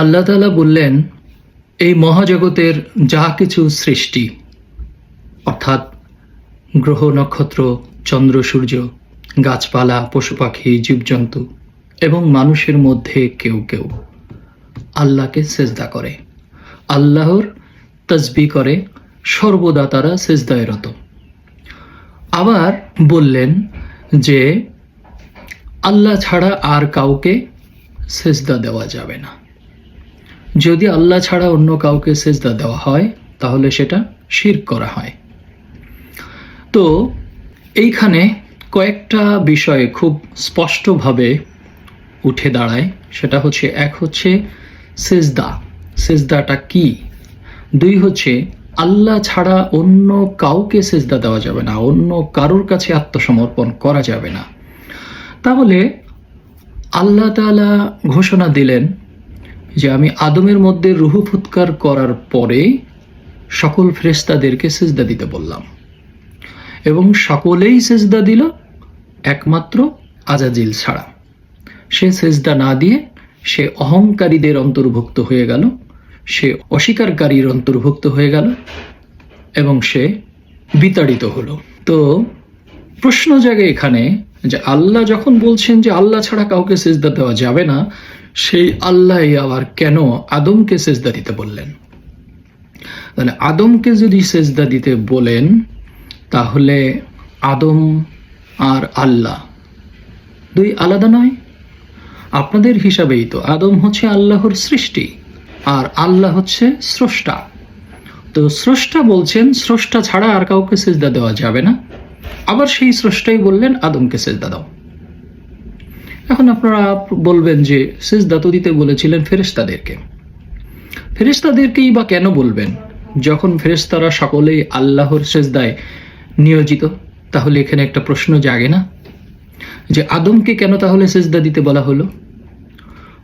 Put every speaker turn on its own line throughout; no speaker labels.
আল্লাহ তালা বললেন, এই মহাজগতের যা কিছু সৃষ্টি, অর্থাৎ গ্রহ, নক্ষত্র, চন্দ্র, সূর্য, গাছপালা, পশু পাখি, জীবজন্তু এবং মানুষের মধ্যে কেউ কেউ আল্লাহকে সেজদা করে। আল্লাহর তসবি করে, সর্বদা তারা সেজদায় রত আবার বললেন যে, আল্লাহ ছাড়া আর কাউকে সেজদা দেওয়া যাবে না। যদি আল্লাহ ছাড়া অন্য কাউকে সেজদা দেওয়া হয়, তাহলে সেটা শির করা হয়। তো, এইখানে কয়েকটা বিষয়ে খুব স্পষ্টভাবে উঠে দাঁড়ায়। সেটা হচ্ছে, এক হচ্ছে সেজদা। সেজদাটা কি? দুই হচ্ছে, আল্লাহ ছাড়া অন্য কাউকে সেজদা দেওয়া যাবে না, অন্য কারোর কাছে আত্মসমর্পণ করা যাবে না। তাহলে আল্লাহ তাআলা ঘোষণা দিলেন যে আমি আদমের মধ্যে রুহু ফুৎকার করার পরে সকল ফেরেশতাদেরকে সেজদা দিতে বললাম। এবং সকলেই সেজদা দিল, একমাত্র আজাজিল ছাড়া। সে সেজদা না দিয়ে সে অহংকারীদের অন্তর্ভুক্ত হয়ে গেল, সে অস্বীকারীর অন্তর্ভুক্ত হয়ে গেল এবং সে বিতাড়িত হলো। তো প্রশ্ন জাগে এখানে যে আল্লাহ যখন বলছেন যে আল্লাহ ছাড়া কাউকে সেজদা দেওয়া যাবে না সেই আল্লাহ আবার কেন আদমকে সেজদা দিতে বললেন? তাহলে আদমকে যদি সেজদা দিতে বলেন, তাহলে আদম আর আল্লাহ দুই আলাদা নয়। আপনাদের হিসাবেই তো আদম হচ্ছে আল্লাহর সৃষ্টি আর আল্লাহ হচ্ছে স্রষ্টা। তো স্রষ্টা বলছেন, স্রষ্টা ছাড়া আর কাউকে সেজদা দেওয়া যাবে না। আবার সেই স্রষ্টাই বললেন, আদমকে সেজদা দাও। এখন আপনারা বলবেন যে সেজদা তো দিতে বলেছিলেন ফেরেশতাদেরকে। ফেরেশতাদেরকেই বা কেন বলবেন? যখন ফেরেশতারা সকলেই আল্লাহর সেজদায় নিয়োজিত, তাহলে এখানে একটা প্রশ্ন জাগে না? যে আদমকে কেন তাহলে সেজদা দিতে বলা হলো?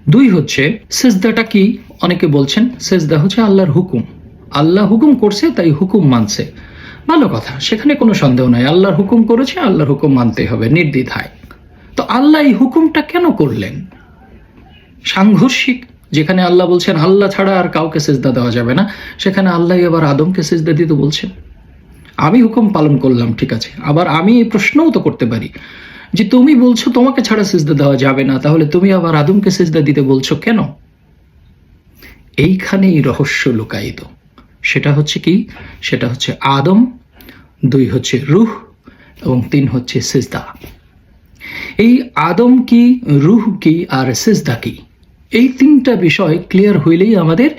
দুই হচ্ছে, সেজদাটা কি? অনেকে বলছেন, সেজদা হচ্ছে আল্লাহর হুকুম। আল্লাহ হুকুম করছে, তাই হুকুম মানছে। ভালো কথা, সেখানে কোনো সন্দেহ নাই। আল্লাহর হুকুম করেছে, আল্লাহর হুকুম মানতে হবে, নির্দ্বিধায়। তো আল্লাহ এই হুকুমটা কেন করলেন? সাংঘর্ষিক, যেখানে আল্লাহ বলছেন, আল্লাহ ছাড়া আর কাউকে সেজদা দেওয়া যাবে না। সেখানে আল্লাহ আবার আদমকে সেজদা দিতে বলছেন। আমি হুকুম পালন করলাম, ঠিক আছে। আবার আমি এই প্রশ্নও তো করতে পারি যে তুমি বলছো তোমাকে ছাড়া সেজদা দেওয়া যাবে না, তাহলে তুমি আবার আদমকে সেজদা দিতে বলছো কেন? এইখানেই রহস্য লুকায়িত। সেটা হচ্ছে কি? সেটা হচ্ছে আদম, দুই হচ্ছে রুহ এবং তিন হচ্ছে সেজদা। এই আদম কি, রুহ কি আর সেজদা কি? এই তিনটা বিষয় ক্লিয়ার হইলেই আমাদের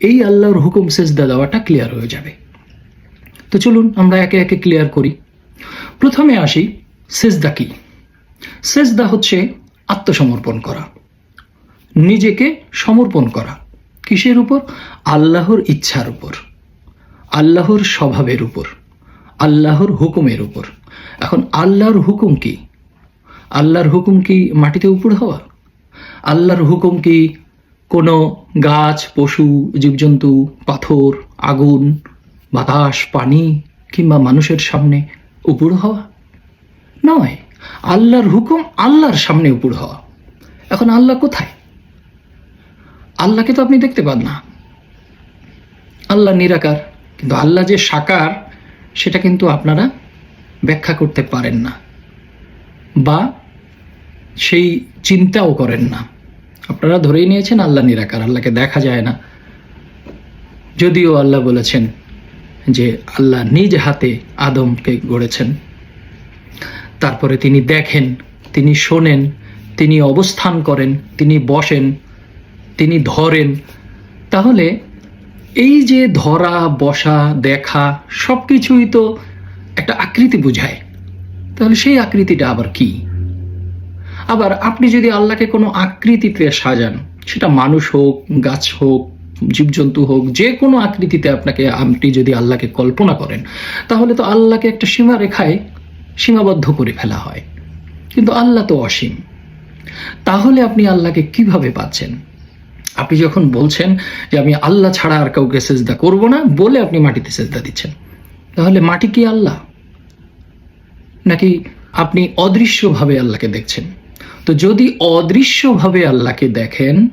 এই আল্লাহর হুকুম সেজদা দেওয়াটা ক্লিয়ার হয়ে যাবে। তো চলুন আমরা একে একে ক্লিয়ার করি। প্রথমে আসি, সেজদা কি? সেজদা হচ্ছে আত্মসমর্পণ করা। নিজেকে সমর্পণ করা। কিসের উপর? আল্লাহর ইচ্ছার উপর। আল্লাহর স্বভাবের উপর। আল্লাহর হুকুমের উপর। এখন আল্লাহর হুকুম কি? আল্লাহর হুকুম কি মাটিতে উপর হওয়া? আল্লাহর হুকুম কি কোনো গাছ, পশু, জীবজন্তু, পাথর, আগুন, বাতাস, পানি কিংবা মানুষের সামনে উপর হওয়া? নয়, আল্লাহর হুকুম আল্লাহর সামনে উপর হওয়া। এখন আল্লাহ কোথায়? আল্লাহকে তো আপনি দেখতে পান না। আল্লাহ নিরাকার, কিন্তু আল্লাহ যে সাকার, সেটা কিন্তু আপনারা ব্যাখ্যা করতে পারেন না। বা সেই চিন্তাও করেন না। আপনারা ধরেই নিয়েছেন আল্লাহ নিরাকার, আল্লাহকে দেখা যায় না। যদিও আল্লাহ বলেছেন যে আল্লাহ নিজ হাতে আদমকে গড়েছেন। তারপরে তিনি দেখেন, তিনি শোনেন, তিনি অবস্থান করেন, তিনি বসেন, তিনি ধরেন। তাহলে এই যে ধরা, বসা, দেখা সব কিছুই তো একটা আকৃতি বোঝায়। তাহলে সেই আকৃতিটা আবার কি? আবার আপনি যদি আল্লাহকে কোনো আকৃতিতে সাজান, সেটা মানুষ হোক, গাছ হোক, জীবজন্তু হোক, যে কোনো আকৃতিতে আপনাকে আপনি যদি আল্লাহকে কল্পনা করেন, তাহলে তো আল্লাহকে একটা সীমা রেখায় সীমাবদ্ধ করে ফেলা হয়। কিন্তু আল্লাহ তো অসীম। তাহলে আপনি আল্লাহকে কীভাবে পাচ্ছেন? আপনি যখন বলছেন যে আমি আল্লাহ ছাড়া আর কাউকে সেজদা করব না বলে আপনি মাটিতে সেজদা দিচ্ছেন, তাহলে মাটি কি আল্লাহ? নাকি আপনি অদৃশ্যভাবে আল্লাহকে দেখছেন? তো যদি অদৃশ্যভাবে আল্লাহকে দেখেন,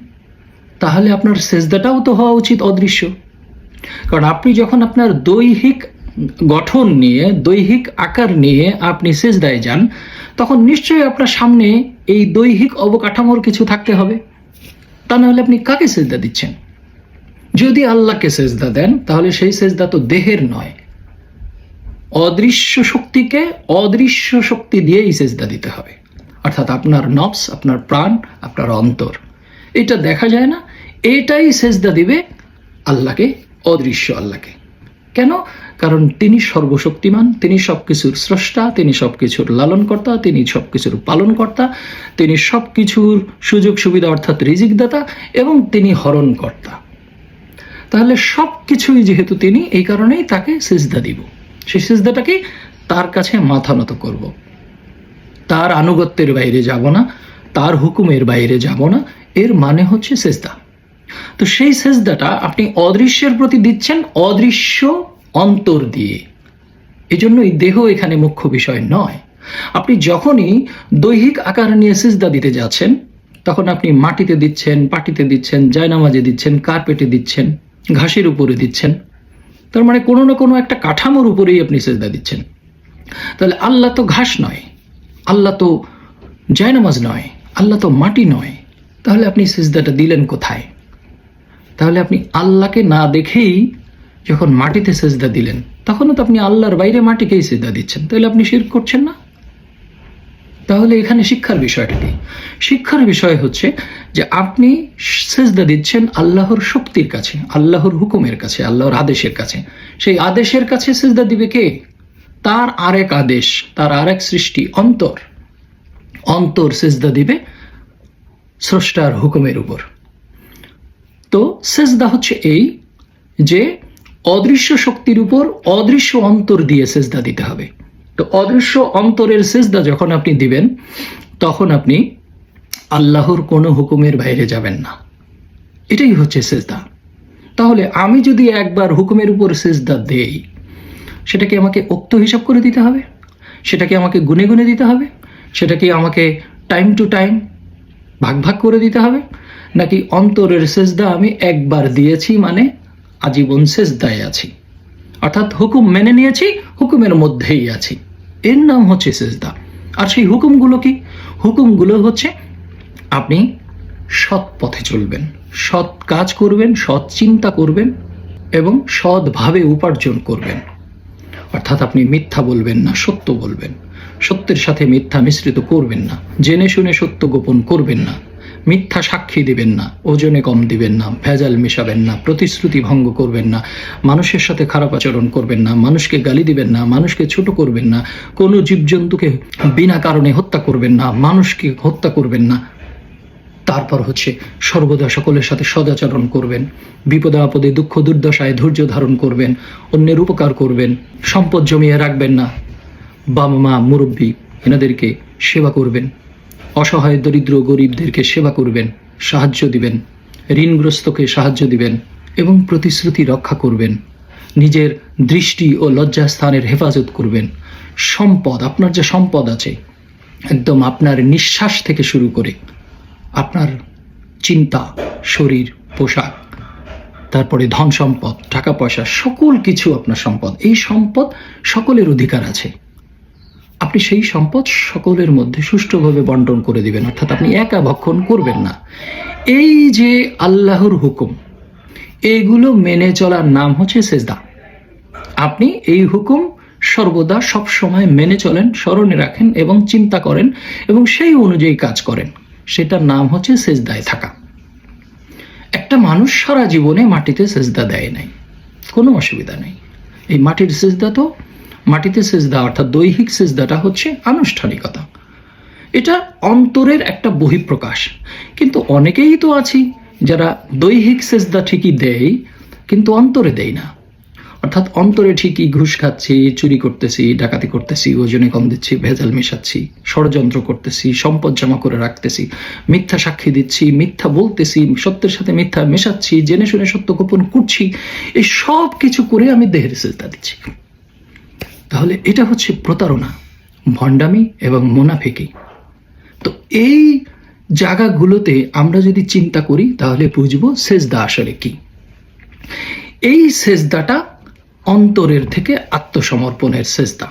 তাহলে আপনার সেজদাটাও তো হওয়া উচিত অদৃশ্য। কারণ আপনি যখন আপনার দৈহিক গঠন নিয়ে, দৈহিক আকার নিয়ে আপনি সেজদায় যান, তখন নিশ্চয়ই আপনার সামনে এই দৈহিক অবকাঠামোর কিছু থাকতে হবে। তা নাহলে আপনি কাকে সেজদা দিচ্ছেন? যদি আল্লাহকে সেজদা দেন, তাহলে সেই সেজদা তো দেহের নয়। অদৃশ্য শক্তিকে অদৃশ্য শক্তি দিয়েই সেজদা দিতে হবে। অর্থাৎ আপনার নফস, আপনার প্রাণ, আপনার অন্তর। এটা দেখা যায় না। এটাই সেজদা দিবে আল্লাহকে, অদৃশ্য আল্লাহকে। কেন? কারণ তিনি সর্বশক্তিমান, তিনি সবকিছুর স্রষ্টা, তিনি সবকিছুর লালনকর্তা, তিনি সব সবকিছুর পালনকর্তা, তিনি সবকিছুর সুযোগ সুবিধা অর্থাৎ রিজিকদাতা এবং তিনি হরণকর্তা। তাহলে সব কিছুই যেহেতু তিনি, এই কারণেই তাকে সিজদা দিব। সেই সিজদাটাকে তার কাছে মাথা নত করব। তার আনুগত্যের বাইরে যাব না, তার হুকুমের বাইরে যাব না, এর মানে হচ্ছে সেজদা। তো সেই সেজদাটা আপনি অদৃশ্যের প্রতি দিচ্ছেন, অদৃশ্য অন্তর দিয়ে। এজন্যই দেহ এখানে মুখ্য বিষয় নয়। আপনি যখনই দৈহিক আকার নিয়ে সিজদা দিতে যাচ্ছেন, তখন আপনি মাটিতে দিচ্ছেন, পাটিতে দিচ্ছেন, জায়নামাজে দিচ্ছেন, কার্পেটে দিচ্ছেন, ঘাসের উপরে দিচ্ছেন। তার মানে কোনো না কোনো একটা কাঠামোর উপরেই আপনি সেজদা দিচ্ছেন। তাহলে আল্লাহ তো ঘাস নয়। আল্লাহ তো জায়নামাজ নয়, আল্লাহ তো মাটি নয়। তাহলে আপনি সিজদাটা দিলেন কোথায়? তাহলে আপনি আল্লাহকে না দেখেই যখন মাটিতে সেজদা দিলেন, তখনও তো আপনি আল্লাহর বাইরে মাটিকেই সেজদা দিচ্ছেন। তাহলে আপনি শির করছেন না? তাহলে এখানে শিক্ষার বিষয়টা কি? শিক্ষার বিষয় হচ্ছে যে আপনি সেজদা দিচ্ছেন আল্লাহর শক্তির কাছে, আল্লাহর হুকুমের কাছে, আল্লাহর আদেশের কাছে। সেই আদেশের কাছে সেজদা দিবে কে? তার আরেক আদেশ, তার আরেক সৃষ্টি, অন্তর। অন্তর সেজদা দিবে স্রষ্টার হুকুমের উপর। তো সেজদা হচ্ছে এই যে অদৃশ্য শক্তির উপর অদৃশ্য অন্তর দিয়ে সেজদা দিতে হবে। তো অদৃশ্য অন্তরের সেজদা যখন আপনি দিবেন, তখন আপনি আল্লাহর কোনো হুকুমের বাইরে যাবেন না। এটাই হচ্ছে সেজদা। তাহলে আমি যদি একবার হুকুমের উপর সেজদা দেই সেটাকে আমাকে উক্ত হিসাব করে দিতে হবে, সেটাকে আমাকে গুনে গুনে দিতে হবে, সেটাকে আমাকে টাইম টু টাইম ভাগ ভাগ করে দিতে হবে, নাকি অন্তরের সেজদা আমি একবার দিয়েছি মানে আজীবন সেজদায় আছি। অর্থাৎ হুকুম মেনে নিয়েছি, হুকুমের মধ্যেই আছি। এর নাম হচ্ছে সেজদা। আর সেই হুকুমগুলো কি? হুকুমগুলো হচ্ছে আপনি সৎ পথে চলবেন, সৎ কাজ করবেন, সৎ চিন্তা করবেন এবং সৎভাবে উপার্জন করবেন। অর্থাৎ আপনি মিথ্যা বলবেন না, সত্য বলবেন। সত্যের সাথে মিথ্যা মিশ্রিত করবেন না। জেনে শুনে সত্য গোপন করবেন না। মিথ্যা সাক্ষী দিবেন না। ওজনে কম দিবেন না। ভেজাল মেশাবেন না। প্রতিশ্রুতি ভঙ্গ করবেন না। মানুষের সাথে খারাপ আচরণ করবেন না। মানুষকে গালি দিবেন না। মানুষকে ছোট করবেন না। কোনো জীবজন্তুকে বিনা কারণে হত্যা করবেন না। মানুষকে হত্যা করবেন না। তারপর হচ্ছে সর্বদা সকলের সাথে সদাচরণ করবেন। বিপদে আপদে, দুঃখ দুর্দশায় ধৈর্য ধারণ করবেন। অন্যের উপকার করবেন। সম্পদ জমিয়ে রাখবেন না। বাবা মা, মুরব্বী এনাদেরকে সেবা করবেন। অসহায়, দরিদ্র, গরিবদেরকে সেবা করবেন। সাহায্য দিবেন। ঋণগ্রস্তকে সাহায্য দিবেন এবং প্রতিশ্রুতি রক্ষা করবেন। নিজের দৃষ্টি ও লজ্জাস্থানের হেফাজত করবেন। সম্পদ, আপনার যে সম্পদ আছে, একদম আপনার নিঃশ্বাস থেকে শুরু করে আপনার চিন্তা, শরীর, পোশাক, তারপরে ধন সম্পদ, টাকা পয়সা, সকল কিছু আপনার সম্পদ। এই সম্পদ সকলের অধিকার আছে। আপনি সেই সম্পদ সকলের মধ্যে সুষ্ঠুভাবে বন্টন করে দিবেন, অর্থাৎ আপনি একা ভক্ষণ করবেন না। এই যে আল্লাহর হুকুম এইগুলো মেনে চলার নাম হচ্ছে সেজদা। আপনি এই হুকুম সর্বদা সব সময় মেনে চলেন, স্মরণে রাখেন এবং চিন্তা করেন এবং সেই অনুযায়ী কাজ করেন। সেটার নাম হচ্ছে সেজদায় থাকা। একটা মানুষ সারা জীবনে মাটিতে সেজদা দেয় নাই। কোনো অসুবিধা নেই। এই মাটির সেজদা তো, মাটিতে সেজদা অর্থাৎ দৈহিক সেজদাটা হচ্ছে আনুষ্ঠানিকতা। এটা অন্তরের একটা বহিঃপ্রকাশ। কিন্তু অনেকেই তো আছি যারা দৈহিক সেজদা ঠিকই দেয়, কিন্তু অন্তরে দেয় না। অর্থাৎ অন্তরে ঠিকই ঘুষ খাচ্ছি, চুরি করতেছি, ডাকাতি করতেছি, ওজনে কম দিচ্ছি, ভেজাল মেশাচ্ছি, ষড়যন্ত্র করতেছি, সম্পদ জমা করে রাখতেছি, মিথ্যা সাক্ষী দিচ্ছি, মিথ্যা বলতেছি, সত্যের সাথে মিথ্যা মেশাচ্ছি, জেনে শুনে সত্য গোপন করছি, এই সব কিছু করে আমি দেহের সেজদা দিচ্ছি। তাহলে এটা হচ্ছে প্রতারণা, ভণ্ডামি এবং মোনাফেকি। তো এই জায়গাগুলোতে আমরা যদি চিন্তা করি, তাহলে বুঝব সেজদা আসলে কি। এই সেজদাটা অন্তরের থেকে আত্মসমর্পণের সেজদা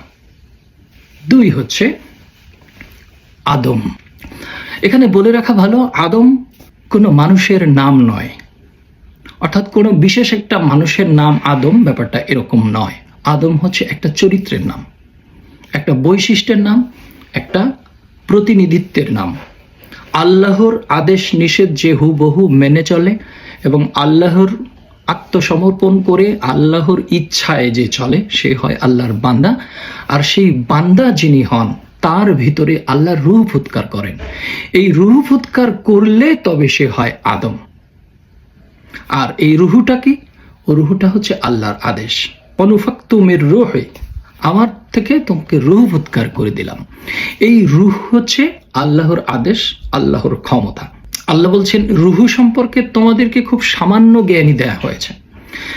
দুই হচ্ছে আদম। এখানে বলে রাখা ভালো, আদম কোনো মানুষের নাম নয়। অর্থাৎ কোনো বিশেষ একটা মানুষের নাম আদম, ব্যাপারটা এরকম নয়। আদম হচ্ছে একটা চরিত্রের নাম, একটা বৈশিষ্ট্যের নাম, একটা প্রতিনিধিত্বের নাম। আল্লাহর আদেশ নিষেধ যে হুবহু মেনে চলে এবং আল্লাহর আত্মসমর্পণ করে আল্লাহর ইচ্ছায় যে চলে, সে হয় আল্লাহর বান্দা। আর সেই বান্দা যিনি হন, তার ভিতরে আল্লাহ রুহ ফুৎকার করেন। এই রুহ ফুৎকার করলে তবে সে হয় আদম। আর এই রুহুটা কি? রুহুটা হচ্ছে আল্লাহর আদেশ। অনুফাক্তুমের রুহে, আমার থেকে তোমাকে রুহ ফুৎকার করে দিলাম। এই রুহ হচ্ছে আল্লাহর আদেশ, আল্লাহর ক্ষমতা। আল্লাহ বলছেন, রুহু সম্পর্কে তোমাদেরকে খুব সামান্য জ্ঞানই দেওয়া হয়েছে।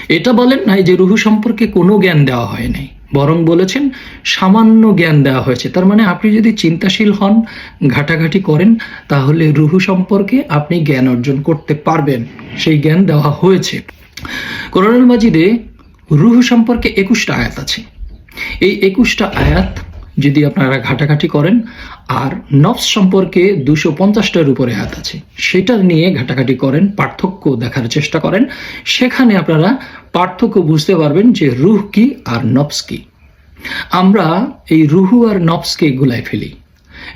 এটা বলেন নাই যে রুহু সম্পর্কে কোনো জ্ঞান দেওয়া হয় নাই। বরং বলেছেন, সামান্য জ্ঞান দেওয়া হয়েছে। তার মানে আপনি যদি চিন্তাশীল হন, ঘাটাঘাটি করেন, তাহলে রুহু সম্পর্কে আপনি জ্ঞান অর্জন করতে পারবেন। সেই জ্ঞান দেওয়া হয়েছে। কোরআনুল মাজিদে রুহু সম্পর্কে একুশটা আয়াত আছে। এই একুশটা আয়াত যদি আপনারা ঘাটাঘাটি করেন, আর নফস সম্পর্কে দুশো পঞ্চাশটার উপরে হাত আছে। সেটা নিয়ে ঘাটাঘাটি করেন, পার্থক্য দেখার চেষ্টা করেন। সেখানে আপনারা পার্থক্য বুঝতে পারবেন যে রুহ কি আর নফস কি। আমরা এই রুহু আর নফসকে গুলাই ফেলি।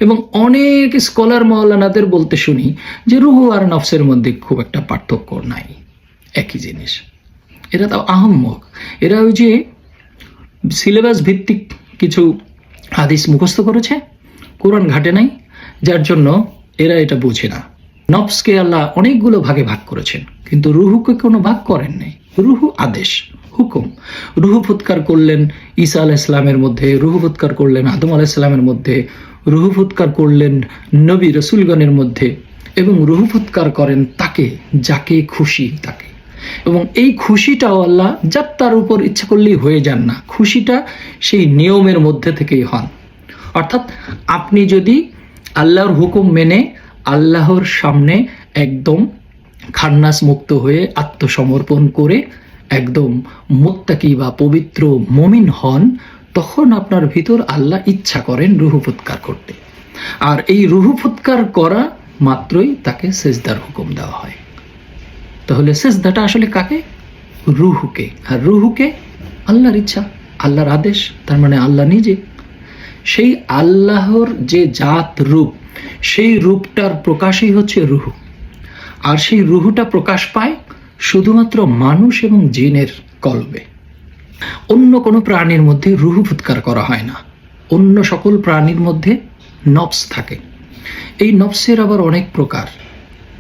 এবং অনেক স্কলার মৌলানাদের বলতে শুনি যে রুহু আর নফসের মধ্যে খুব একটা পার্থক্য নাই। একই জিনিস। এরা তো আহম্মক। এরা ওই যে সিলেবাস ভিত্তিক কিছু হাদিস মুখস্থ করেছে, কোরআন ঘাটে নাই, যার জন্য এরা এটা বোঝে না। নফসকে আল্লাহ অনেকগুলো ভাগে ভাগ করেছেন, কিন্তু রুহুকে কোনো ভাগ করেন নাই। রুহু আদেশ, হুকুম। রুহু ফুৎকার করলেন ঈসা আলাহ ইসলামের মধ্যে, রুহু ফুৎকার করলেন আদম আলাহ ইসলামের মধ্যে, রুহু ফুৎকার করলেন নবী রসুলগণের মধ্যে, এবং রুহু ফুৎকার করেন তাকে, যাকে খুশি তাকে। এবং এই খুশিটাও আল্লাহ যার তার উপর ইচ্ছা করলেই হয়ে যান না। খুশিটা সেই নিয়মের মধ্যে থেকেই হন। অর্থাৎ আপনি যদি আল্লাহর হুকুম মেনে আল্লাহর সামনে একদম খান্নাস মুক্ত হয়ে আত্মসমর্পণ করে একদম মোত্তাকি বা পবিত্র মমিন হন, তখন আপনার ভিতর আল্লাহ ইচ্ছা করেন রুহু ফুৎকার করতে। আর এই রুহু ফুৎকার করা মাত্রই তাকে সেজদার হুকুম দেওয়া হয়। তাহলে সেজদাটা আসলে কাকে? রুহুকে। আর রুহুকে? আল্লাহর ইচ্ছা, আল্লাহর আদেশ, তার মানে আল্লাহ নিজে। সেই আল্লাহর যে জাত রূপ, সেই রূপটার প্রকাশই হচ্ছে রুহু। আর সেই রুহুটা প্রকাশ পায় শুধুমাত্র মানুষ এবং জিনের কলবে অন্য কোনো প্রাণীর মধ্যে রুহু ফুৎকার করা হয় না। অন্য সকল প্রাণীর মধ্যে নফস থাকে। এই নফসের আবার অনেক প্রকার।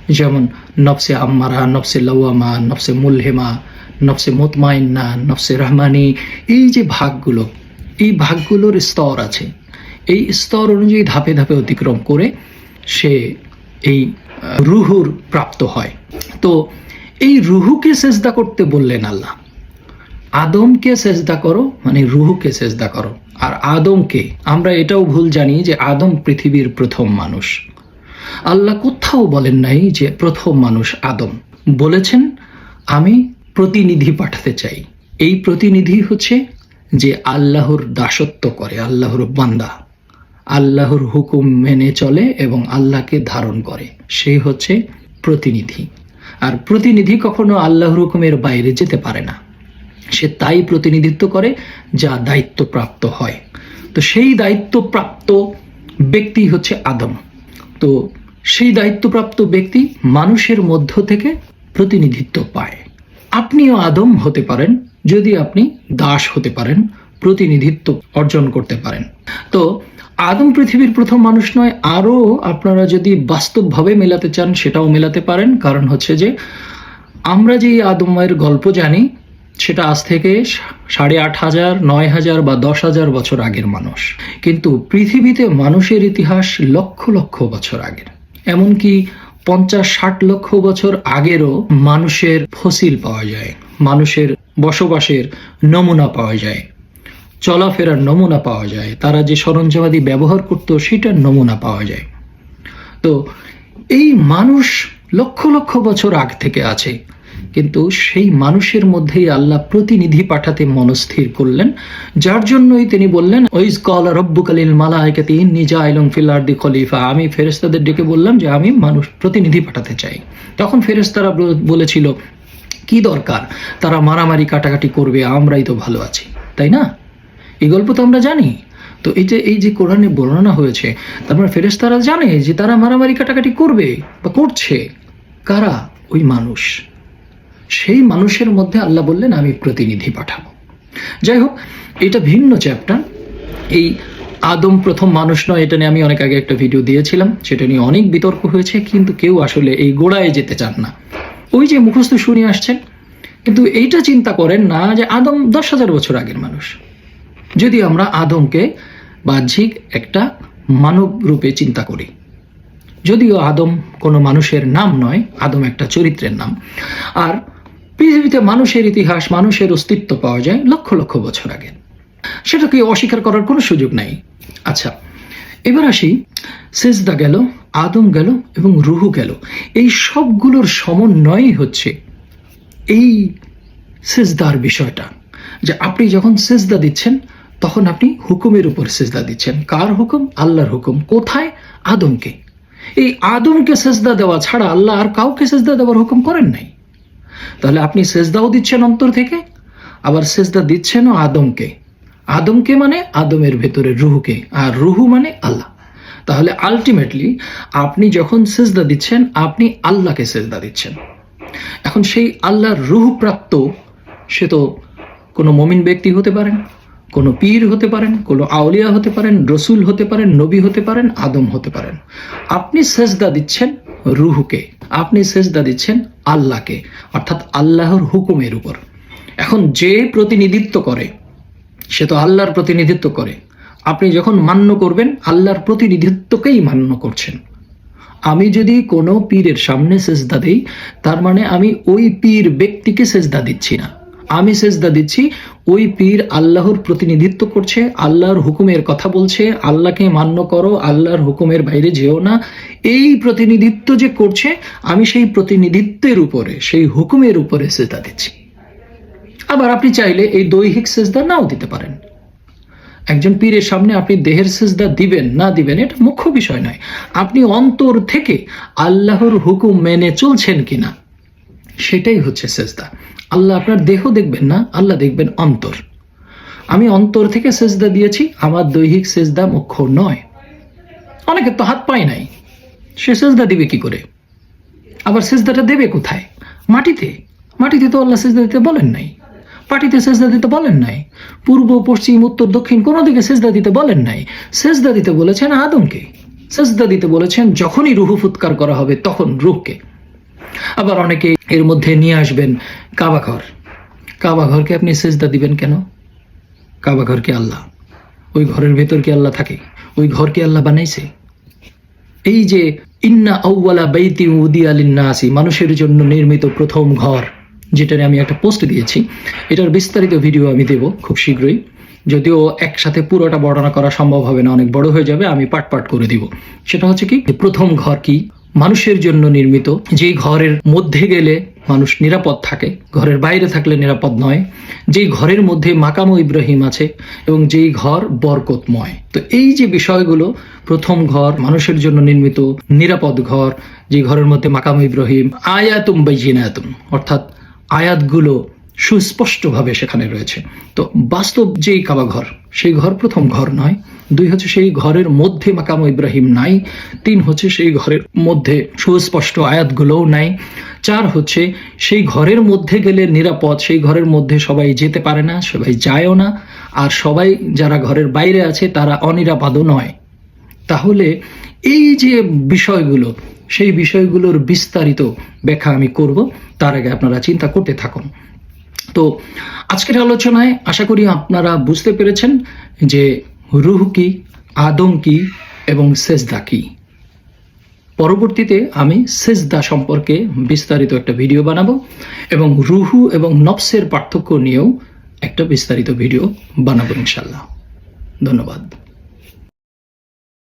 যেমন নফসে আম্মারা, নফসে লওয়ামা, নফসে মুলহেমা, নফসে মোতমাইন্না, নফসে রহমানি, এই যে ভাগগুলো, এই ভাগগুলোর স্তর আছে। এই স্তর অনুযায়ী ধাপে ধাপে অতিক্রম করে সে এই রুহুর প্রাপ্ত হয়। তো এই রুহুকে সেজদা করতে বললেন আল্লাহ। আদমকে সেজদা করো মানে রুহুকে সেজদা করো। আর আদমকে, আমরা এটাও ভুল জানি যে আদম পৃথিবীর প্রথম মানুষ। আল্লাহ কোথাও বলেন নাই যে প্রথম মানুষ আদম। বলেছেন, আমি প্রতিনিধি পাঠাতে চাই। এই প্রতিনিধি হচ্ছে যে আল্লাহর দাসত্ব করে, আল্লাহর বান্দা। আল্লাহর হুকুম মেনে চলে এবং আল্লাহকে ধারণ করে। সে হচ্ছে প্রতিনিধি। আর প্রতিনিধি কখনো আল্লাহর হুকুমের বাইরে যেতে পারে না। সে তাই প্রতিনিধিত্ব করে যা দায়িত্বপ্রাপ্ত হয়। তো সেই দায়িত্বপ্রাপ্ত ব্যক্তি হচ্ছে আদম। তো সেই দায়িত্বপ্রাপ্ত ব্যক্তি মানুষের মধ্য থেকে প্রতিনিধিত্ব পায়। আপনিও আদম হতে পারেন, যদি আপনি দাস হতে পারেন, প্রতিনিধিত্ব অর্জন করতে পারেন। তো আদম পৃথিবীর প্রথম মানুষ নয়, আরও আপনারা যদি বাস্তবভাবে মেলাতে চান, সেটাও মেলাতে পারেন। কারণ হচ্ছে যে আমরা যে আদমের গল্প জানি সেটা আজ থেকে সাড়ে আট হাজার, নয় হাজার বা দশ হাজার বছর আগের মানুষ। কিন্তু পৃথিবীতে মানুষের ইতিহাস লক্ষ লক্ষ বছর আগের। এমনকি পঞ্চাশ, ষাট লক্ষ বছর আগেরও মানুষের ফসিল পাওয়া যায়, মানুষের বসবাসের নমুনা পাওয়া যায়, চলাফেরার নমুনা পাওয়া যায়, তারা যে সরঞ্জামাদি ব্যবহার করত সেটার নমুনা পাওয়া যায়। তো এই মানুষ লক্ষ লক্ষ বছর আগ থেকে আছে। কিন্তু সেই মানুষের মধ্যেই আল্লাহ প্রতিনিধি পাঠাতে মনস্থির করলেন, যার জন্যই তিনি বললেন, ওইজ কল রব্বুকালিল মালাইকাতি ইন্নি জাইলুম ফিল আরদি খলিফা। আমি ফেরেশতাদের ডেকে বললাম যে, আমি মানুষ প্রতিনিধি পাঠাতে চাই। তখন ফেরেশতারা বল- বলেছিল, কি দরকার? তারা মারামারি কাটাকাটি করবে, আমরাই তো ভালো আছি। তাই না? এই গল্প তো আমরা জানি। তো এই যে এই যে কোরআনে বর্ণনা হয়েছে তারপর ফেরেশতারা জানে যে, তারা মারামারি কাটাকাটি করবে বা করছে। কারা? ওই মানুষ। সেই মানুষের মধ্যে আল্লাহ বললেন, আমি প্রতিনিধি পাঠাবো। যাই হোক, এটা ভিন্ন চ্যাপ্টার এই আদম প্রথম মানুষ নয়, এটা নিয়ে আমি অনেক আগে একটা ভিডিও দিয়েছিলাম, সেটা নিয়ে অনেক বিতর্ক হয়েছে, কিন্তু কেউ আসলে এই গোড়ায় যেতে চান না। ওই যে মুখস্থ শুনে আসছেন, কিন্তু এইটা চিন্তা করেন না যে আদম দশ হাজার বছর আগের মানুষ। যদি আমরা আদমকে বাহ্যিক একটা মানব রূপে চিন্তা করি, যদিও আদম কোনো মানুষের নাম নয়, আদম একটা চরিত্রের নাম, আর পৃথিবীতে মানুষের ইতিহাস, মানুষের অস্তিত্ব পাওয়া যায় লক্ষ লক্ষ বছর আগে। সেটাকে অস্বীকার করার কোনো সুযোগ নাই। আচ্ছা এবার আসি, সেজদা গেল, আদম গেল এবং রুহু গেল। এই সবগুলোর সমন্বয়ই হচ্ছে এই সেজদার বিষয়টা। যে আপনি যখন সেজদা দিচ্ছেন, তখন আপনি হুকুমের উপর সেজদা দিচ্ছেন। কার হুকুম? আল্লাহর হুকুম। কোথায়? আদমকে। এই আদমকে সেজদা দেওয়া ছাড়া আল্লাহ আর কাউকে সেজদা দেওয়ার হুকুম করেন নাই। তাহলে আপনি সেজদাও দিচ্ছেন অন্তর থেকে, আবার সেজদা দিচ্ছেনও আদমকে। আদমকে মানে আদমের ভেতরে রুহুকে, আর রুহু মানে আল্লাহ। তাহলে আলটিমেটলি আপনি যখন সেজদা দিচ্ছেন, আপনি আল্লাহকে সেজদা দিচ্ছেন। এখন সেই আল্লাহর রুহ প্রাপ্ত সে তো কোনো মমিন ব্যক্তি হতে পারেন, কোনো পীর হতে পারেন, কোনো আউলিয়া হতে পারেন, রসুল হতে পারেন, নবী হতে পারেন, আদম হতে পারেন। আপনি সেজদা দিচ্ছেন রুহুকে। আপনি সেজদা দিচ্ছেন আল্লাহকে, অর্থাৎ আল্লাহর হুকুমের উপর। এখন যে প্রতিনিধিত্ব করে, সে তো আল্লাহর প্রতিনিধিত্ব করে। আপনি যখন মান্য করবেন, আল্লাহর প্রতিনিধিত্বকেই মান্য করছেন। আমি যদি কোনো পীরের সামনে সেজদা দিই, তার মানে আমি ওই পীর ব্যক্তিকে সেজদা দিচ্ছি না। আমি সেজদা দিচ্ছি, ওই পীর আল্লাহর প্রতিনিধিত্ব করছে, আল্লাহর হুকুমের কথা বলছে, আল্লাহকে মান্য করো, আল্লাহর হুকুমের বাইরে যেও না। এই প্রতিনিধিত্ব যে করছে, আমি সেই প্রতিনিধিত্বের উপরে, সেই হুকুমের উপরে সেজদা দিচ্ছি। আবার আপনি চাইলে এই দৈহিক সেজদা নাও দিতে পারেন। একজন পীরের সামনে আপনি দেহের সেজদা দিবেন, না দিবেন, এটা মুখ্য বিষয় নয়। আপনি অন্তর থেকে আল্লাহর হুকুম মেনে চলছেন কিনা, সেটাই হচ্ছে সেজদা। আল্লাহ আপনার দেহ দেখবেন না, আল্লাহ দেখবেন অন্তর। আমি অন্তর থেকে সেজদা দিয়েছি, আমার দৈহিক সেজদা মুখ্য নয়। অনেকে তো হাত পায় নাই, সে সেজদা দিবে কি করে? আবার সেজদাটা দেবে কোথায়? মাটিতে। মাটিতে তো আল্লাহ সেজদা দিতে বলেন নাই। পাটিতে সেজদা দিতে বলেন নাই। পূর্ব, পশ্চিম, উত্তর, দক্ষিণ, কোনো দিকে সেজদা দিতে বলেন নাই। সেজদা দিতে বলেছেন আদমকে। সেজদা দিতে বলেছেন, যখনই রুহু ফুৎকার করা হবে, তখন রুহকে। আবার অনেকে এর মধ্যে নিয়ে আসবেন কাবাঘর। কাবাঘরকে আপনি সেজদা দিবেন কেন? কাবাঘর কি আল্লাহ। ওই ঘরের ভেতর কি আল্লাহ থাকে? ওই ঘর কি আল্লাহ বানাইছে? এই যে ইন্না আউওয়ালা বাইতি উদিয়া লিন্নাসি, মানুষের জন্য নির্মিত প্রথম ঘর যেটা আমি একটা পোস্ট দিয়েছি, এটার বিস্তারিত ভিডিও আমি দেব খুব শীঘ্রই। যদিও একসাথে পুরোটা বর্ণনা করা সম্ভব হবে না, অনেক বড় হয়ে যাবে, আমি পাট পাট করে দিব। সেটা হচ্ছে কি প্রথম ঘর কি? মানুষের জন্য নির্মিত। যে ঘরের মধ্যে গেলে মানুষ নিরাপদ থাকে, ঘরের বাইরে থাকলে নিরাপদ নয়। যেই ঘরের মধ্যে মাকাম ইব্রাহিম আছে এবং যেই ঘর বরকতময়। তো এই যে বিষয়গুলো, প্রথম ঘর, মানুষের জন্য নির্মিত নিরাপদ ঘর যে ঘরের মধ্যে মাকাম ইব্রাহিম, আয়াতুম বাইজিনায়াতুম অর্থাৎ আয়াতগুলো সুস্পষ্টভাবে সেখানে রয়েছে। তো বাস্তব যেই কাবা ঘর, সেই ঘর প্রথম ঘর নয়। দুই হচ্ছে সেই ঘরের মধ্যে মাকাম ইব্রাহিম নাই। তিন হচ্ছে সেই ঘরের মধ্যে সুস্পষ্ট আয়াতগুলোও নাই। চার হচ্ছে সেই ঘরের মধ্যে গেলে নিরাপদ, সেই ঘরের মধ্যে সবাই যেতে পারে না, সবাই যায়ও না। আর সবাই যারা ঘরের বাইরে আছে, তারা অনিরাপদও নয়। তাহলে এই যে বিষয়গুলো, সেই বিষয়গুলোর বিস্তারিত ব্যাখ্যা আমি করব। তার আগে আপনারা চিন্তা করতে থাকুন। তো আজকের আলোচনায় আশা করি আপনারা বুঝতে পেরেছেন যে রুহ কি, আদম কি এবং সেজদা কি। পরবর্তীতে আমি সেজদা সম্পর্কে বিস্তারিত একটা ভিডিও বানাবো এবং রুহু এবং নফসের পার্থক্য নিয়েও একটা বিস্তারিত ভিডিও বানাবো ইনশাল্লাহ ধন্যবাদ।